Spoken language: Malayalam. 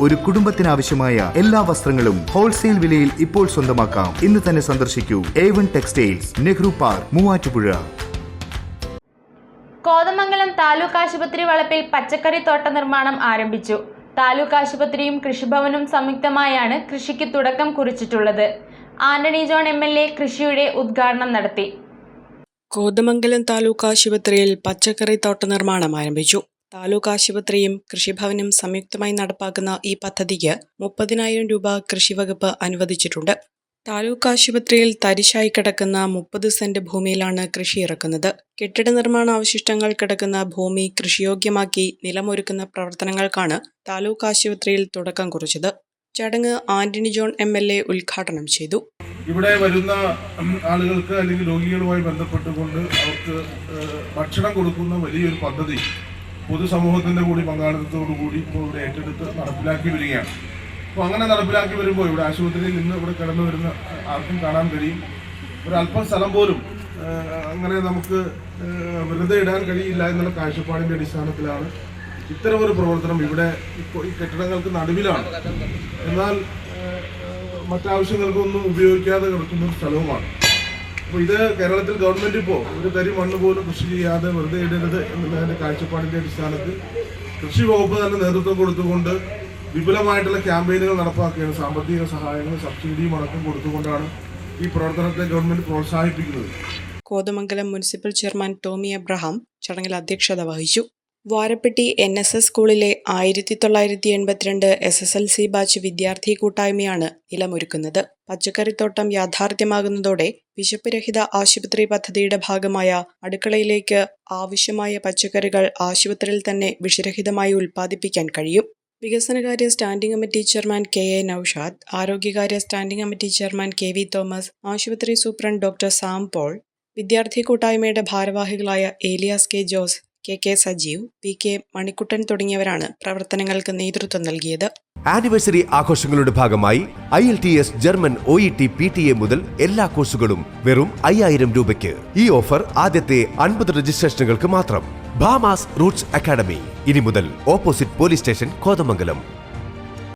ഒരു കുടുംബത്തിനാവശ്യമായ എല്ലാ വസ്ത്രങ്ങളും ഹോൾസെയിൽ വിലയിൽ ഇപ്പോൾ സ്വന്തമാക്കാം. ഇന്ന് തന്നെ സന്ദർശിക്കൂ. A one textiles Nehru park Muvattupuzha. Kothamangalam taluk ആശുപത്രി വളപ്പിൽ പച്ചക്കറി തോട്ട നിർമ്മാണം ആരംഭിച്ചു. താലൂക്ക് ആശുപത്രിയും കൃഷിഭവനും സംയുക്തമായാണ് കൃഷിക്ക് തുടക്കം കുറിച്ചിട്ടുള്ളത്. Antony John M L A കൃഷിയുടെ ഉദ്ഘാടനം നടത്തി. കോതമംഗലം താലൂക്ക് ആശുപത്രിയിൽ പച്ചക്കറി തോട്ട നിർമ്മാണം ആരംഭിച്ചു. താലൂക്ക് ആശുപത്രിയും കൃഷിഭവനും സംയുക്തമായി നടപ്പാക്കുന്ന ഈ പദ്ധതിക്ക് മുപ്പതിനായിരം രൂപ കൃഷിവകുപ്പ് അനുവദിച്ചിട്ടുണ്ട്. താലൂക്ക് ആശുപത്രിയിൽ തരിശായി കിടക്കുന്ന മുപ്പത് സെന്റ് ഭൂമിയിലാണ് കൃഷി ഇറക്കുന്നത്. കെട്ടിട നിർമ്മാണ അവശിഷ്ടങ്ങൾ കിടക്കുന്ന ഭൂമി കൃഷിയോഗ്യമാക്കി നിലമൊരുക്കുന്ന പ്രവർത്തനങ്ങൾക്കാണ് താലൂക്ക് ആശുപത്രിയിൽ തുടക്കം കുറിച്ചത്. ചടങ്ങ് Antony John M L A ഉദ്ഘാടനം ചെയ്തു. ഇവിടെ വരുന്ന ആളുകൾക്ക് അല്ലെങ്കിൽ രോഗികളുമായി ബന്ധപ്പെട്ടുകൊണ്ട് അവർക്ക് ഭക്ഷണം കൊടുക്കുന്ന വലിയൊരു പദ്ധതി പൊതുസമൂഹത്തിന്റെ കൂടി പങ്കാളിത്തത്തോടു കൂടി ഇപ്പോൾ ഇവിടെ ഏറ്റെടുത്ത് നടപ്പിലാക്കി വരികയാണ്. അപ്പോൾ അങ്ങനെ നടപ്പിലാക്കി വരുമ്പോൾ ഇവിടെ ആശുപത്രിയിൽ നിന്ന് ഇവിടെ കടന്നു വരുന്ന ആർക്കും കാണാൻ കഴിയും. ഒരല്പം സ്ഥലം പോലും അങ്ങനെ നമുക്ക് വെറുതെ ഇടാൻ കഴിയില്ല എന്നുള്ള കാഴ്ചപ്പാടിന്റെ അടിസ്ഥാനത്തിലാണ് ഇത്തരം ഒരു പ്രവർത്തനം ഇവിടെ ഇപ്പോൾ ഈ കെട്ടിടങ്ങൾക്ക് നടുവിലാണ്. എന്നാൽ മറ്റാവശ്യങ്ങൾക്കൊന്നും ഉപയോഗിക്കാതെ കിടക്കുന്ന സ്ഥലവുമാണ്. അപ്പോൾ ഇത് കേരളത്തിൽ ഗവൺമെന്റ് ഇപ്പോൾ ഒരു തരി മണ്ണ് പോലും കൃഷി ചെയ്യാതെ വെറുതെ ഇടരുത് എന്നുള്ളതിന്റെ കാഴ്ചപ്പാടിന്റെ അടിസ്ഥാനത്തിൽ കൃഷി വകുപ്പ് തന്നെ നേതൃത്വം കൊടുത്തുകൊണ്ട് വിപുലമായിട്ടുള്ള ക്യാമ്പയിനുകൾ നടപ്പാക്കുകയാണ്. സാമ്പത്തിക സഹായങ്ങളും സബ്സിഡിയും അടക്കം കൊടുത്തുകൊണ്ടാണ് ഈ പ്രവർത്തനത്തെ ഗവൺമെന്റ് പ്രോത്സാഹിപ്പിക്കുന്നത്. കോതമംഗലം മുനിസിപ്പൽ ചെയർമാൻ ടോമി എബ്രഹാം ചടങ്ങിൽ അധ്യക്ഷത വഹിച്ചു. വാരപ്പെട്ടി എൻ എസ് എസ് സ്കൂളിലെ ആയിരത്തി തൊള്ളായിരത്തി എൺപത്തിരണ്ട് S S L C batch വിദ്യാർത്ഥി കൂട്ടായ്മയാണ് നിലമൊരുക്കുന്നത്. പച്ചക്കറിത്തോട്ടം യാഥാർത്ഥ്യമാകുന്നതോടെ വിശപ്പുരഹിത ആശുപത്രി പദ്ധതിയുടെ ഭാഗമായ അടുക്കളയിലേക്ക് ആവശ്യമായ പച്ചക്കറികൾ ആശുപത്രിയിൽ തന്നെ വിഷരഹിതമായി ഉൽപ്പാദിപ്പിക്കാൻ കഴിയും. വികസനകാര്യ standing committee chairman K A Naushad ആരോഗ്യകാര്യ standing committee chairman K V Thomas ആശുപത്രി സൂപ്രണ്ട് ഡോക്ടർ സാം പോൾ വിദ്യാർത്ഥി കൂട്ടായ്മയുടെ ഭാരവാഹികളായ Elias K Jose K K Sajeev P K Manikuttan തുടങ്ങിയവരാണ് പ്രവർത്തനങ്ങൾക്ക് നേതൃത്വം നൽകിയത്. ആനിവേഴ്സറി ആഘോഷങ്ങളുടെ ഭാഗമായി I L T S German O E T P T A മുതൽ എല്ലാ കോഴ്സുകളും വെറും അയ്യായിരം രൂപയ്ക്ക്. ഈ ഓഫർ ആദ്യത്തെ അൻപത് രജിസ്ട്രേഷനുകൾക്ക് മാത്രം. Bhama's roots academy. ഇനി മുതൽ ഓപ്പോസിറ്റ് പോലീസ് സ്റ്റേഷൻ കോതമംഗലം.